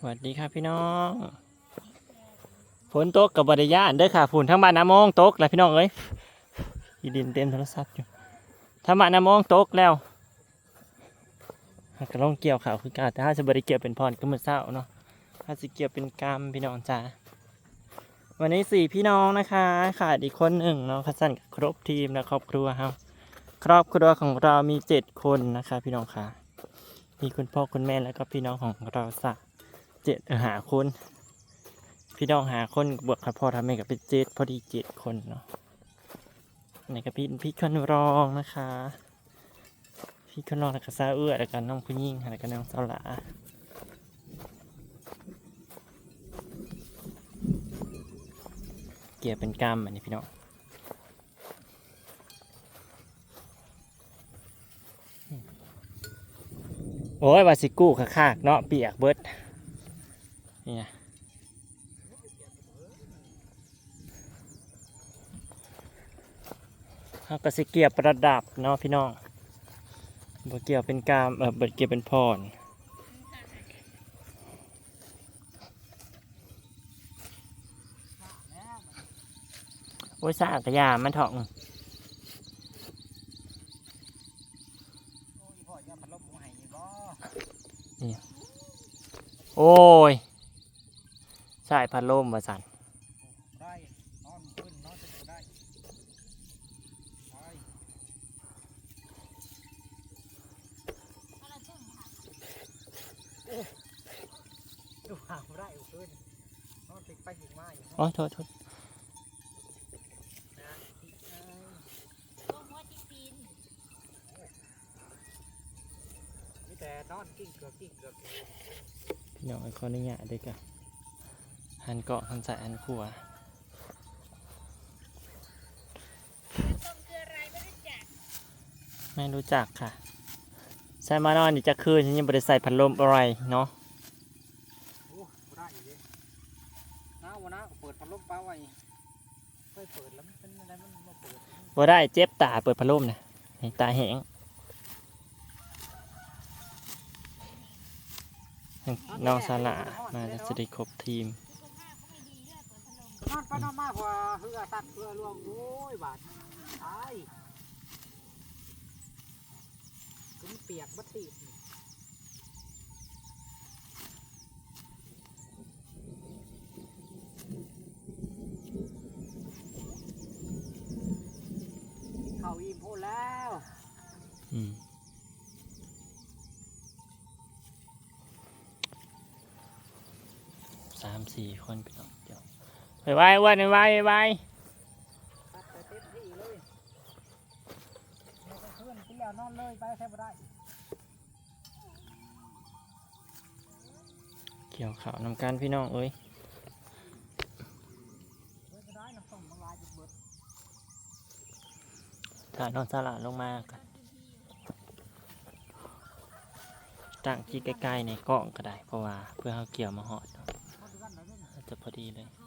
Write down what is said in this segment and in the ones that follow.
สวัสดีครับพี่น้องฝนตกกับบริยานเด้อค่ะฝุ่นทั้งบ้านน้ำมองตกแล้วพี่น้องเอ้ยอีดินเต็มโทรศัพท์อยู่ทั้งบ้านน้ำมองตกแล้วกก็ลองเกี่ยวข่าวคือการแต่ถ้าจะบริเกี่ยวเป็นพรก็เหมือนเศร้าเนาะถ้าจะเกี่ยวเป็นกรรมพี่น้องจ้าวันนี้สี่พี่น้องนะคะขาดอีกคนหนึ่งเนาะคัสันกับครบทีมและครอบครัวครับครอบครัวของเรามีเจ็ดคนนะคะ พี่น้องค่ะมีคุณพ่อคุณแม่แล้วก็พี่น้องของเราสัก เจ็ดหาคนพี่น้องหาคนบวกกับพ่อทำให้กับเป็นเจ็ดพอดีเจ็ดคนเนาะอันนี้ก็พี่พี่คนรองนะคะ พี่คนรองแล้วก็ซาเอื้อแล้วก็น้องผู้หญิงแล้วก็น้องสาวหลาเกี่ยวเป็นกรรมอันนี้พี่น้องโอ้ยวาสิกู้ขากๆเนาะเปียกเบิด นี่ไงเขาก็สิเกียวประดับเนาะพี่น้องบเกียวเป็นกามเออบเกียวเป็นพรโอ้ยสร้างกระยามันเถองโอ้ย ใช่พัดลมว่าสันได้นอนขึ้นนอนจะได้ได้ดูหางได้อุขึ้นนอนติดไปถึงมาอยู่โอ้ยโทษโทษนะติดเอ้ยมีแต่นอนกิ้งเกือกกิ้งเกือกอยู่พี่น้องขออนุญาตด้วยกัน หันเกาะหันใส่หันขัวไม่รู้จักค่ะ ใส่มานอนอีกจะคืนฉันยังไม่ได้ใส่พัดลมอะไรเนาะโอ้บ่ได้อีกเด้น้าวะนะเปิดพัดลมเปล่าไว้เคยเปิดแล้วมันเป็นอะไรมันมาเปิดบ่ได้เจ็บตาเปิดพัดลมนะให้ตาแห้งน้องสาระมาจะสิได้ครบทีม นอนไปนอนมาพอเหือตัดเหือรวมโอ้ยบาดตายก็มันเปียกบัดติดเขาอิ่มพูดแล้วอืมสามสี่คนพี่น้อง ไว้ว่าไว้ไปเกี่ยวข่าวนำการพี่น้องเอ้ยถ้านอนสลาดลงมากันตั้งที่ใกล้ๆในเกาะก็ได้ เพราะว่าเพื่อเขาเกี่ยวมาหอดจะพอดีเลย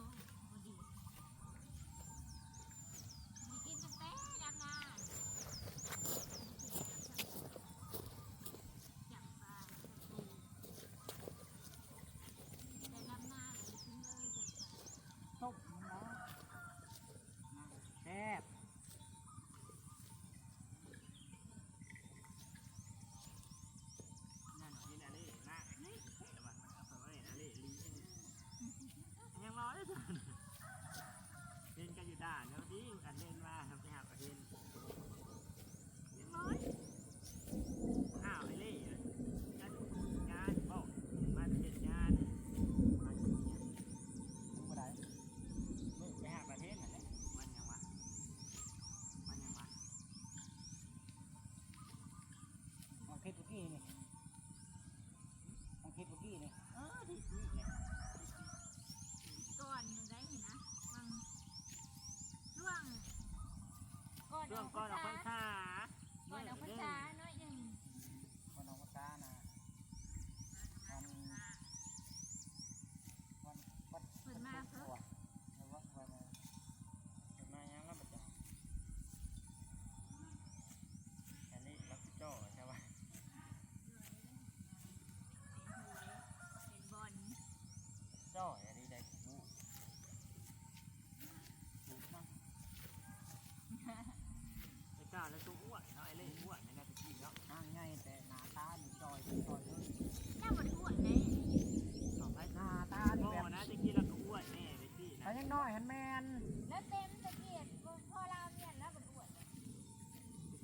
น้อยฮันแมนแล้วเต็มตะเกียบพอเราเนี่ยแล้วมันอ้วน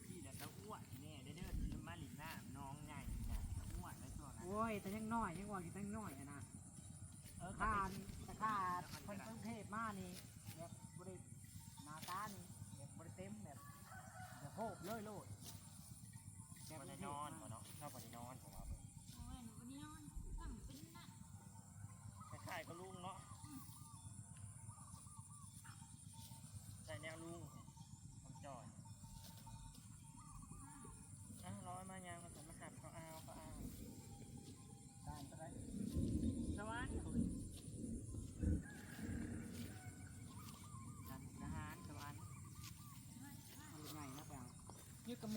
พี่แต่ต้องอ้วนแน่ได้เด้อมาหลีหน้าน้องใหญ่นะอ้วนแล้ตัวนะโอ้ยแต่ยังน้อยยังว่าอยู่ตั้งน้อยนะเออข้าแต่ข้าคนกรุงเทพมานี่แบบบริหนาตานี่แบบบริเต็มแบบแบบโหบเลยโลด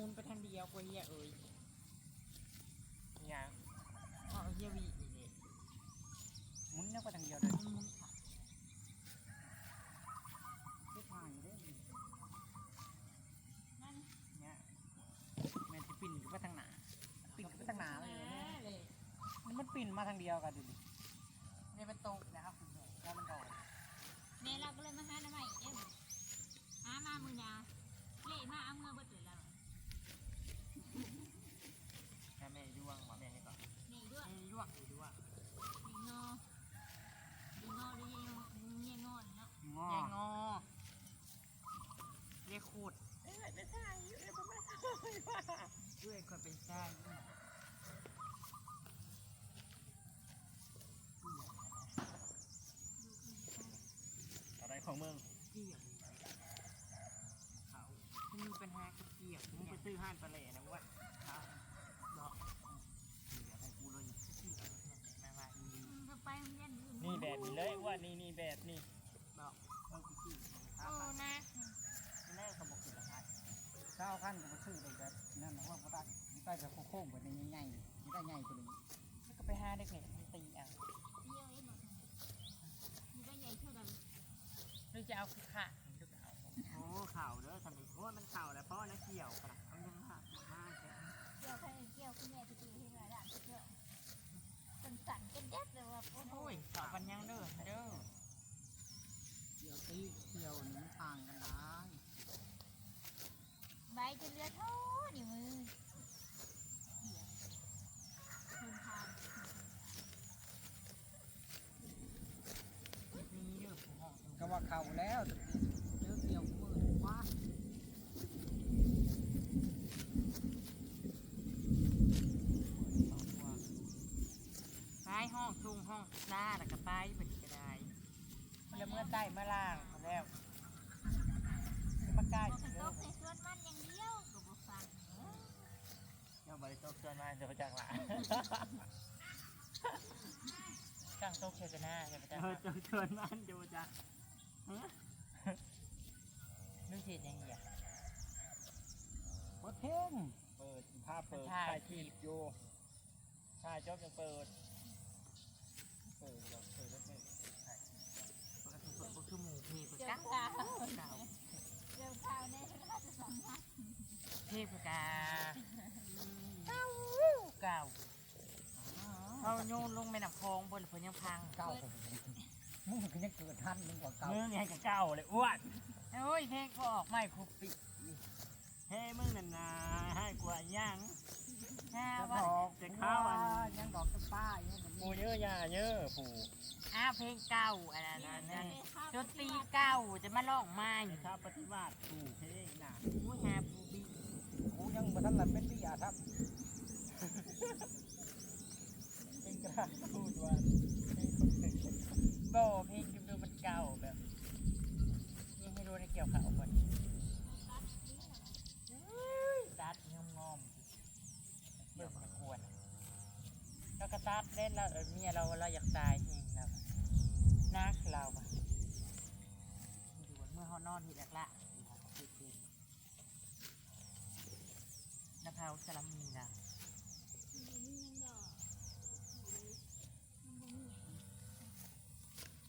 มุนไปทางเดียวกว่าเฮียเอ้ยยางเอาเฮียวีนี่นี่หมุนเนี่ยไปทางเดียวเลยหมุนขาไม่ผ่านอยู่เด้นี่นั่นเนี่ยแมนจะปิ่นขึ้นไปทางหนาปิ่นขึ้นไปทางหนาเลยเนี่ยมันมันปิ่นมาทางเดียวกันดูดินี่เป็นตรงนะครับคุณผู้ชมแล้วมันโดนแม่เราก็เลยมาหาหน้าใหม่เด้อหามามือนาเละมาเอาเงินเบิดเลยแล้ว แม่แม่ด้วงว่าแม่นี่ก่อน นี่ด้วย ไอ้ยวกไอ้ยวก นี่งอนี่งอหรือยังงอนเนาะ งอ แยงงอ เรียกขูด เอ้ยไม่ใช่เอ้ยผมไม่ใช่ว่า ด้วยคนเป็นสร้างนี่อะไรของมึงเกี่ยงเขาถ้ามีปัญหากับเกี่ยงมึงเนี่ไปยซื้อห้านปลาเหล่นะเวะบอกเกี่ยงอะไรกูเลยเกี่ยงมาว่าอีมึงจะไปโรงเรียนอื่นนี่แบบนี้เลยว่านี่นี่แบบนี่บอกเออกูชื่อโอ้นะแม่เขาบอกคือราคาเก้าขั้นกูชื่อเลยแบ นั่นนะว่าพระตัดนี่ใต้แบบโค้งๆแบบนี้ใหญ่ๆนี่ได้ใหญ่กว่านี้แล้วก็ไปหาเด็กเนี่ยมันตีอะเองหมดนี่ก็ใหญ่เท่ากันหรือจะเอาคือขาโอ้เข่าเด้อทำไมโอ้ยมันเข่าแล้วเพราะว่านักเกี่ยวขนาดนั้นค่ะมากเกี่ยวใครเกี่ยวคุณแม่ที่ตีที่ไหนล่ะเกี่ยวสั่นสั่นกันแดดเลยว่าโอ้โห โอ้ยสอบปัญญังเด้อเด้อเดี๋ยวตีเที่ยวนี่มันต่างกันได้ ใบจะเลือดโท่นี่มือเกี่ยวเดินทาง มีเด้อผู้ห้องก็ว่าเข่าแล้วเจอเกี่ยวมือว่าไปห้องชุงห้องซาแล้วก็ไปเป็นก็ได้แล้วเมื่อใต้เมื่อล่างมาแล้วจะมาใกล้บอกกันเด้ตอกในสวนมันอย่างเดียวก็บอกฟังเดี๋ยวบริโภคเกินมาเดี๋ยวจังหละกลางโต๊ะเชจนาใช่ไหมเดี๋จ๊ะยวจะเกินมาดูจะนึกเห็นยังไงเปิดเพลงเปิดภาพเปิดถ่ายถ่ายทีบอยู่ถ่ายจบยังเปิดเปิดยังเปิดแล้วเปิด มูเพลงเจอกังข่าวเก่าเจอข่าวในราชสำนักเทพกาเก่าเก่าเขาโยนลงแม่น้ำคลองบนเพิ่นยังพังเก่ามึงก็ยังเกิดทันมึงกว่าเก่ามึงไงกับเก้าเลยอ้วนโอ้ยเพลงก็ออกไม่ครบปีเฮ้มึงนั่นนาให้กว่าย่าง ห้าจะวันบอกจะเข้าอัน ยังดอกจะป้ายังแบบปูนี้เยอะยาเยอะปูอ้าวเพลงเก่าอันนั้นอันนั้นดนตรีเก่าจะมาร้องใหม่ถ้าปฏิวัติปูเพลงน่ะผู้หาผู้บีกูยังบ่ทันหลับเป็นที่อาครับเป็นกระพูดว่าเพลงคนหนึ่งโบเพลงดูมันเก่าแบบยังให้รู้ในเกี่ยวข่าวก่อนตัดงอมงอมเบิ่งมันควรแล้ว ก็ตัดเล่นแล้วเออเมียเราเราอยากตายเองแล้วนักเราอะอยู่เมื่อเขานอนทีแรกละคือเป็นนภาสลัมมีนะมันมียังดอกมันบ่มี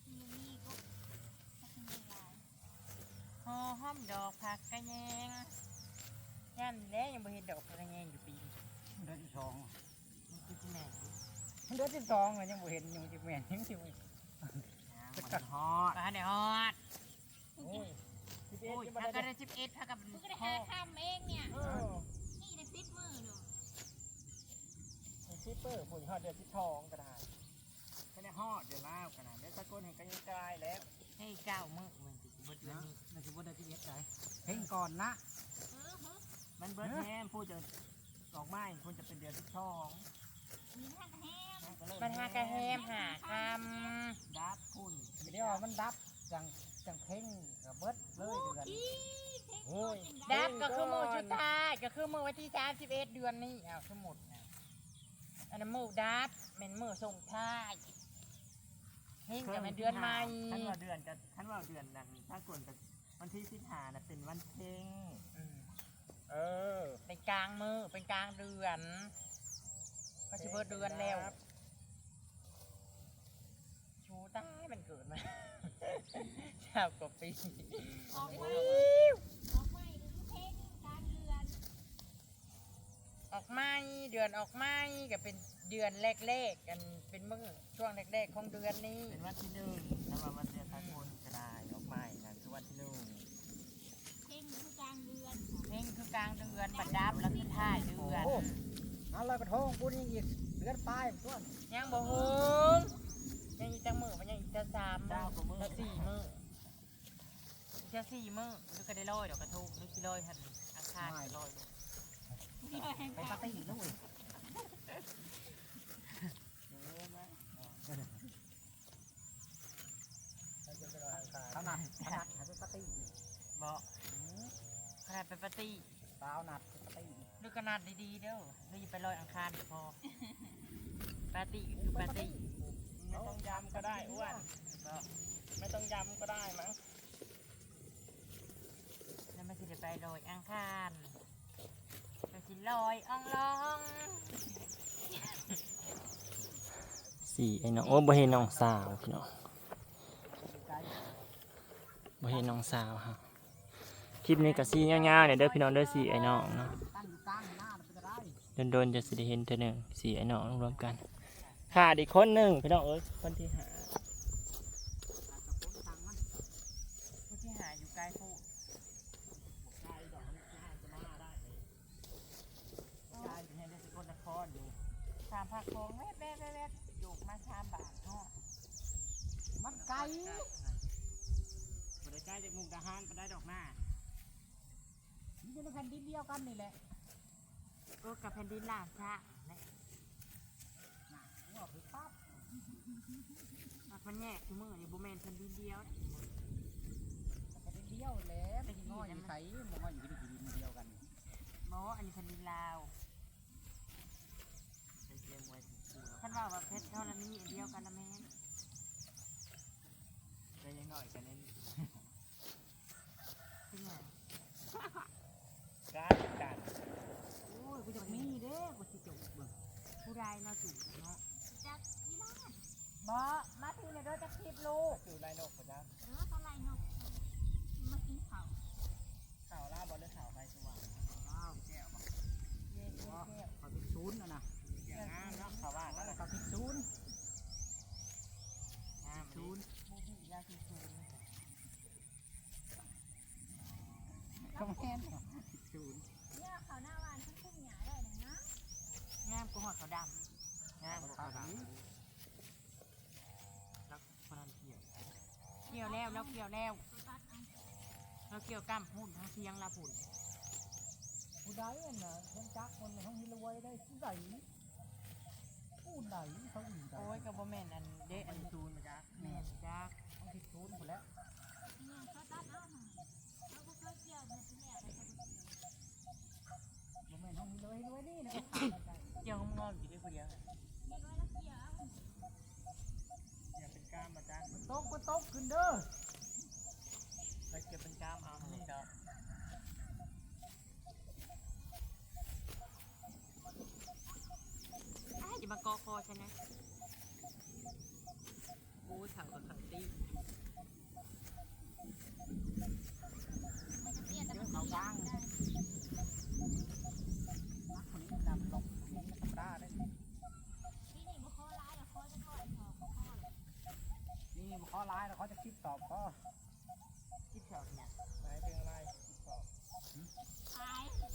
มันบ่มีก็ถ้าเป็นเวลาหอห้อมดอกผักกระแยงย่านแล้วยังบ่เห็นดอกผักกระแยงอยู่ปีนี้เดือนที่สองมันคือที่แม่น เดือนที่สองอะยังบ่เห็นยังจะแม่นยังสิบ่มันฮอดปลาเนี่ยฮอดโอ้ยสิบเอ็ดโอ้ยยังพัไม่กกัได้นสิบเอ็ดพักกับมึงก็ได้พ่อหาคำเองเนี่ยเออนี่ได้ติดมือดูพชิปเปอร์ผุนฮอดเดือนที่ทองก็ได้แค่นี้ฮอดเดือนแล้วกันนะเดือนตะโกนเห็นกันยังกลายแล้วให้เก้ามื้อมันสิบ่เดือนนะนี้น่าจะบ่ได้ที่เอ็ดใจเพ่งก่อนนะเออเฮ้ยมันเบิร์ดแฮมพูดจะออกไม้คุณจะเป็นเดือนที่ทองมีท่านแฮม มันหากระแฮมหาคดับคุณเดี๋ยวมันดับจังจังเพ่งกับเบิดเลยเดือนอีเทคโนโลยีำดับก็คือมื้อสุดท้ายก็คือมื้อวันที่31เดือนนี้อ้าวสมุดน่ะอันนั้นมื้อดับแม่นมื้อส่งท้ายเฮงก็แม่นเดือนใหม่ท่านว่าเดือนจะท่านว่าเดือนนั้นถ้ากวนจะวันที่สิบห้าน่ะเป็นวันเพ็งอืมเออเป็นกลางมือเป็นกลางเดือนก็สิเบิดเดือนแล้วชู ตายมันเกิดมา ชาวกว่าปีออกไม่ออกไม่หรือเทคการเรือนออกไม้เดือนออกไม้ก็เป็นเดือนแรกๆกันเป็นมือช่วงแรกๆของเดือนนี้ เป็นวันที่หนึ่งถ้าว่าวันเดือนตะโกนก็ได้ออกไม้นั่นคือวันที่หนึ่งเทคคือกลางเรือนเพ่งคือกลางเดือนบัดดับแล้วคือท้ายเดือน เอาลอยกระทงกูนี่อีกเดือนปลายต้วนยังบ่ฮงยังอีก จังมือมันยังอีกจะสามมือจะสี่มืออีกจะสี่มือหรือก็ได้ลอยดอกกระทงหรือกี่ลอยหันอาคารก็ลอยดอกไปปาร์ตี้ด้วยถนัดถนัดหาไปปาร์ตี้บอกขนาดไปปาร์ตี้สาวนัดไปปาร์ตี้ดูขนาดดีๆเด้อหรืออย่าไปลอยอังคารเดี๋ยวพอปาร์ตี้คือปาร์ตี้ไม่ต้องย้ำก็ได้อ้วน ไม่ต้องย้ำก็ได้มั้งแล้วมันสิได้ไปลอยอังคารไปสิลอยอ่องลองสี่ไอ้น้องโอ้บ่เห็นน้องสาวพี่น้องบ่เห็นน้องสาวฮะคลิปนี้ก็สียาวๆเนี่ยเด้อพี่น้องเด้อสี่ไอ้น้องเนาะตั้งอยู่กลางหน้ามันจะได้โดนๆจะสิได้เห็นเท่านึงสี่ไอ้น้องรวมกันขาดอีกคนหนึ่งพี่น้องเอ้ยคนที่หา ผู้ที่หาอยู่ไกลผู้ ใช่ดอกมันง่ายจะมาได้เลยใช่เป็นให้ได้สกลนครอยู่ สามผักโคงแวบแวบแวบแวบโยกมาสามบาทเนาะมันไกลบริใกล้จากมุกดาหารไปได้ดอกหน้ามันอยู่ในแผ่นดินเดียวกันนี่แหละก็กับแผ่นดินลางชะและหัวคือปั๊บมันแยกคือมือนี่บุแมนแผ่นดินเดียวแผ่นดินเดียวแล้วเป็นง้ออยู่ไสมันง้อยู่ที่แผ่นดินเดียวกันมออันนี้แผ่นดินลาว ท่านว่าว่าเพชรเท่านี้อันเดียวกันนะแม่นได้ยังหน่อยกันเน้นเป็นไงการกันโอ้ยกูจะมีเด้กูสิจบเบิ่งผู้ใดเนาะจู่เนาะจากยีราบ่มาทีในรถจะคลิปลูกอยู่ไรนกประจ้าเอออะไรนาะมากินข้าวข่าวล่าบอลหรือข่าวไฟสว่างว้าวแก้วบอกเย้เย้เย้เขาเป็นศูนย์นะนะ อย่างงามเนาะข่าวว่านั่นแหละ เขาเป็นศูนย์ งามศูนย์ ผู้ ที่ยาสีสูงเขาแม่นศูนย์เนี่ยเขาหน้าวานขึ้นคุ้มหยาได้เลยนะงามกูหอดเขาดำงามกว่าข่าวดแล้วคนนั้นเกี่ยวเกี่ยวแล้วแล้วเกี่ยวแล้วเอาแล้วเกี่ยวกล้ามพุ่นทั้งเทียงละพุ่นผู้ใดน่ะยังจักคนในห้องฮิรวยได้ผู้ใดผู้ใดเขาอื่นใดโอ้ยกับบ่แม่นอันเดอัอันนศูนย์ประจ้าแม่นจ้าเขาผิด ศูนย์หมดแล้วเนี่ยเขาตัดเอาหน่อยเขาก็เคยเกี่ยวเนี่ยที่แรกเลยเขาก็เกี่ยวบ่แม่นห้องฮิรวยฮิรวยนี่นะเกี่ยวงอมๆอยู่ด้วยคนเดียวน่ะมีไว้แล้วเกี่ยวเอาอย่าเป็นกล้ามประจ้ามันตกมันตกขึ้นเด้อเราเกี่ยวเป็นกล้ามเอาให้เจ้าอ้ายอย่ามากอคอฉันนะโอ้ยเข่ากับขังตี มันจะเตี้ยแต่ เดี๋ย มั วน เขา เตี้ย วาง ได้ นักคนนี้ดำลงคนนี้ธรรมดาได้ ที่นี่บุคอร้ายแล้วคอจะก่อยของคอเลย นี่มา ข้อร้ายแล้วเขาจะคิดตอบข้อที่แถวเนี่ยหมายถึงอะไรตอบตายเงิน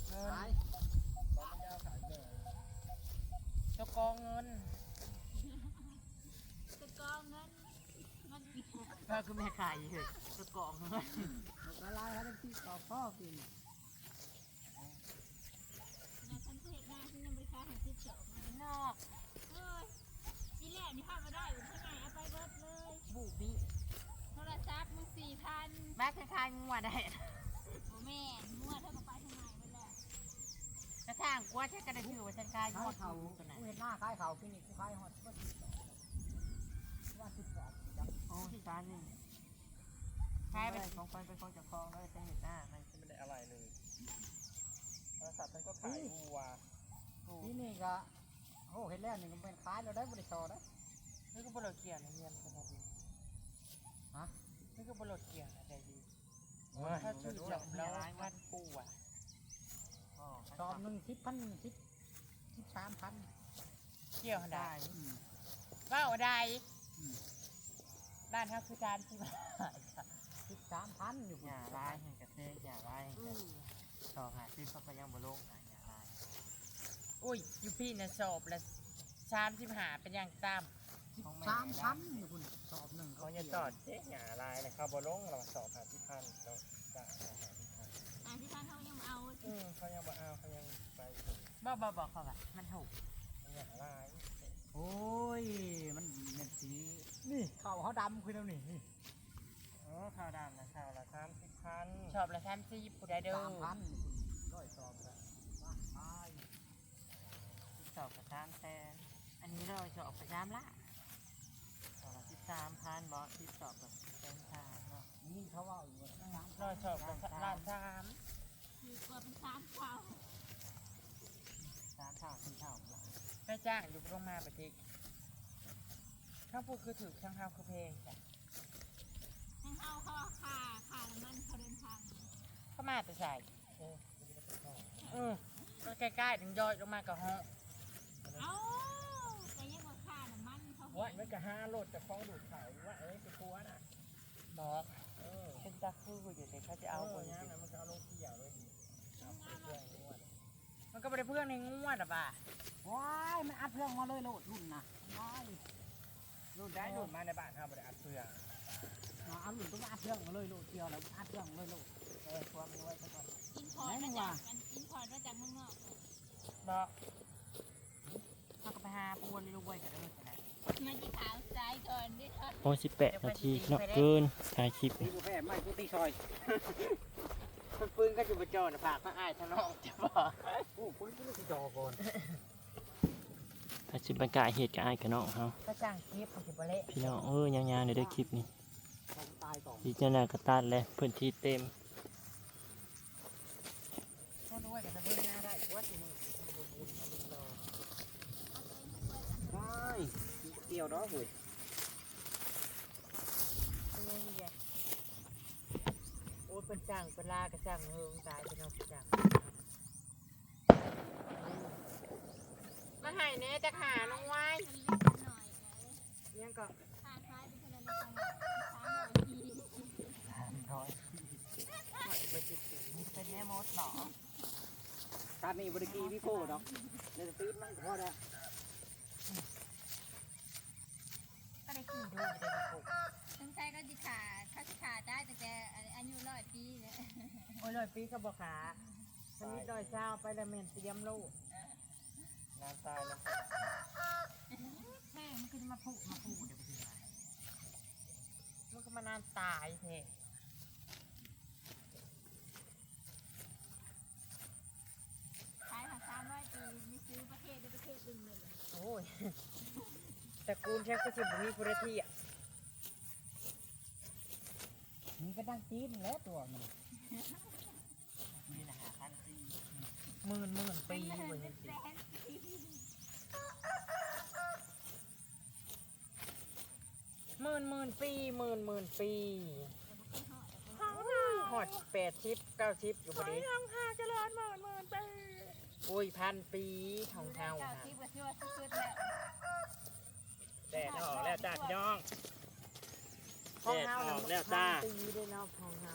บอกมันจะเอาขายเลยขายบอกมันจะเอาขายเลยตายบอกมันจะเอาขายเลยตายบอกมันจะเอาขายเลยตายเจ้ากองเงินตะกองเงินมันอีกก็คือแม่ขายเลยเจ้ากองเงินละลายให้ได้ที่ต่อพ่อกินนะฉันเพจหน้าฉันยังบริการหาที่เฉาะมานอกเอ้ยนี่แหละนี่พามาได้อยู่ที่ไหน บูบี้โทรศัพท์มึงสี่พันแม่คล้ายๆงัวได้โอ้แม่มั่วเท่ากับไปทางไหนไปแล้วกระทางกว่าฉันก็ได้ถือว่าฉันขายขายหมดเขาตัวไหนกูเห็นหน้าขายเขากินนี่กูขายหอดก็สิบสองว่าสิบสองจังโอ้ยตาหนึ่งใช่ขายไปไปของคอยเป็นของจากคลองแล้วจะเห็นหน้ามันจะไม่ได้อะไรเลยโทรศัพท์ฉันก็ขายวัวที่นี่ก็โอ้เห็นแล้วนี่มันเป็นขายเราได้บริษัทได้นี่ก็บลดเกียร์นะเงียนคนดีฮะ นี่ก็บลดเกียร์นะได้ดีถ้าชื่อจบแล้ววันปูอะชอบหนึ่งสิบพันสิบสิบสามพันเกี่ยวหันได้อืมว้าวได้อืมด้านครับคือการที่มาสิบสามพันอยู่อย่าไล่ให้กระเทยอย่าไล่ให้กระต่อหาซื้อเขาก็ยังบ่ลงนะอย่าไล่อุ้ยอยูพี่นะสอบละชามสิบหาเป็นอย่างต่ สิบสามพันอยู่คุณสอบหนึ่งเขาจะจอดเจ๊หยาลายนะเขาบ่ลงเราสอบหาที่พันเราจะหาที่พันอ่าที่ท่านเขายังเอาอืมเขายังบ่เอาเขายังไปถึงำบอกบอกบอกเขาว่ามันถูกมันหยาลายโอ้ย มันเป็นสี นี่เขาเขาดำคือเรานี่นี่อ๋อข้าวดำนะข้าวละสามสิบพันชอบละชามสิบผู้ใดเด้อสามพันร้อยสอบกันว่าตาย สอบกับสามแสนอันนี้เราชอบประจำละสอบละ สามพันบอสที่สอบกับเป็นชาเนาะนี่เขาว่าอยู่ว่าสานเราชอบละล้านชามคือกว่าเป็นสามเขาสามเท่าสี่เท่าแม่จ้างอยู่โรงมาประเทศทั้งพูดคือถือทั้งเฮาคือเพลงจ้ะทั้งเอาเขาค่าค่าน้ำมันเขาเดินทางเข้ามาแต่ใส่เออใกล้ๆถึงย่อยลงมากับห้องเอาแต่ยังว่าค่าน้ำมันเขา ว่ามันก็ห้าโลดจะฟ้องดูดขายว่าเอ้ยไปกลัวน่ะบอกเออเป็นตาคืออยู่แต่เขาจะเอาเอาคคนนนี้นะมันจะเอาลงเกี่ยวเลยดีเอาไปเพื่อนนวดมันก็ไม่ได้เพื่อนในงวดอะบ่าว้ายมันอัดเรื่องมาเลยโลดรุ่นนะว้ายรูดได้รูดมาในบ้านห้ามบริอัดเพื่อมาเอารุ่นต้องอัดเรื่องมาเลยโลดเดียวแล้วอัดเรื่องมาเลยโลดเออความมันไว้ซะก่อนอินพอร์ตมาจากอันอินพอร์ตมาจากเมืองนอก บอกเขาก็ไปหาปูนรวยกันเลยนะ มาที่ขาวซ้ายก่อนดิค่ะโอ้สิบแปดนาทีเนาะเกินถ่ายคลิปนี่กูแพ้ไม่กูตีซอยคนปืนก็อยู่ประจอนะฝากมาอ้ายทางนอกจะบอกโอ้คุณกูตีจอก่อนถ่ายสิบรรยากาศเหตุการณ์กันเนาะเฮาก็จ้างคลิปของสิบเละพี่น้องเออยาวๆในเด้อคลิปนี้ผมตายก่อนดีเจนากระตัดเลยพื้นที่เต็ม ก็ด้วยกันจะเบิ่งหน้าได้ว่าสิมึง ได้เกี่ยวเนาะเว้ย โอ้ยเป็นจ้างเป็นลากระจ้างเฮิ งตายเป็นเอาไปจ้างมาให้เน่จะหาน้องไว้มันเล็กหน่อยนะยังก็ค่าซ้ายเป็นคนละจังหวัดสามร้อยทีสามร้อยหอยไปติดติดเป็นแม่มดหรอการนี้บริกีพี่โก้ดอกในสปีดมันพอแล้ว ก็ได้ขี่ดูได้ดีปุ๊บสงสัยก็จิขาเขาจะขาได้ตั้งแต่อายุร้อยปีเลยโอ้ยลอยปีก็บอกขาสมิดดอยเช้าไปแล้วเมนเตรียมลูกน้ำตายนะแม่มันก็จะมาผูกมาผูกเดี๋ยวไปดูมันก็มานานตายเถอะขายมาสามร้อยปีไม่ซื้อประเทศด้วยประเทศดึงเลยโอ้ย แต่กูนแค่ก็สิบมีพุทธิอะนี่ก็ดังจีนแล้วตัวมันนี่นะหาพันสี่หมื่นหมื่นปีเป็นเหมือนแสกันสินปีหมื่นหมื่นปีหมื่นหมื่นปีหอดแปดชิปเก้าชิปอยู่พอดียังหาเจริญหมื่นหมื่นปีอุ้ยพันปีของเฮาเก้านะ แล้วแดดออกแล้วจ้าพี่น้องของเฮาแดดอนะอกแล้วจ้าพันปีด้วยเนาะของเฮา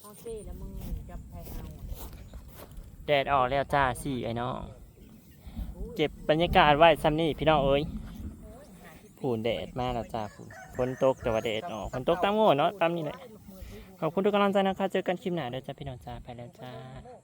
ของเซ่แล้วมึงกับไทยเฮาแดดออกแล้วจ้าสี่ไอ้น้องโอ้เก็บบรรยากาศไว้ซ้ำนี่พี่น้องเอ้ยผูนแดดมาแล้วจ้าผูนฝนตกแต่ว่าแดดออกฝนตกตามโง่เนาะตามนี่แหละขอบคุณทุกกำลังใจนะคะ เจอกันคลิปหน้าเด้อจ้าพี่น้องจ้าไปแล้วจ้าถูกฮะถูก